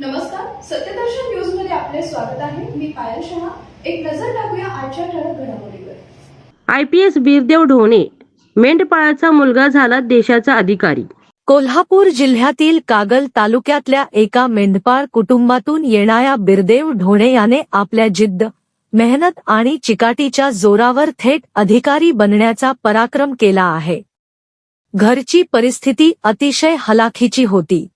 नमस्कार सत्यदर्शन न्यूजमध्ये आपले स्वागत आहे. मी पायल शहा. एक नजर टाकूया आजच्या ठळक घडामोडीवर. I P S Birdev Dhone मेंढपाळाचा मुलगा झाला देशाचा अधिकारी. कोल्हापूर जिल्ह्यातील कागल तालुक्यातल्या एका मेंढपाळ कुटुंबातून येणाऱ्या बिरदेव ढोणे याने आपल्या जिद्द मेहनत आणि चिकाटीच्या जोरावर थेट अधिकारी बनण्याचा पराक्रम केला आहे. घरची परिस्थिती अतिशय हलाखीची होती.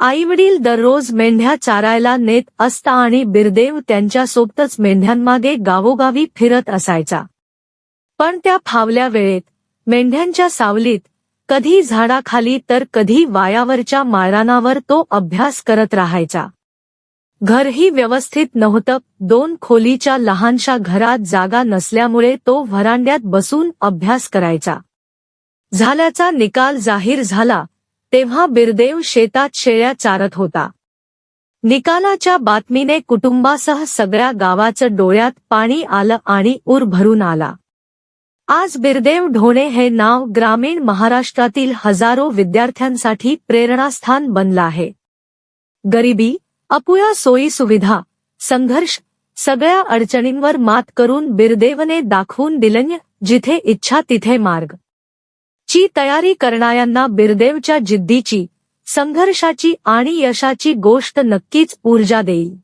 आईवडील दररोज मेंढ्या चारायला नेत असता आणि बिरदेव त्यांच्यासोबतच मेंढ्यांमागे गावोगावी फिरत असायचा. पण त्या फावल्या वेळेत मेंढ्यांच्या सावलीत कधी झाडाखाली तर कधी वायावरच्या माळरानावर तो अभ्यास करत राहायचा. घरही व्यवस्थित नव्हतं दोन खोलीच्या लहानशा घरात जागा नसल्यामुळे तो व्हरांड्यात बसून अभ्यास करायचा. झाल्याचा निकाल जाहीर झाला तेव्हा बिरदेव शेतात शेळ्या चारत होता. निकालाच्या बातमीने कुटुंबासह सगळ्या गावाचं डोळ्यात पाणी आलं आणि ऊर भरून आला. आज बिरदेव ढोणे हे नाव ग्रामीण महाराष्ट्रातील हजारो विद्यार्थ्यांसाठी प्रेरणास्थान बनलं आहे. गरिबी अपुया सोयी सुविधा संघर्ष सगळ्या अडचणींवर मात करून बिरदेवने दाखवून दिलं जिथे इच्छा तिथे मार्ग. ची तयारी करणाऱ्यांना बिरदेवच्या जिद्दीची संघर्षाची आणि यशाची गोष्ट नक्कीच ऊर्जा देईल.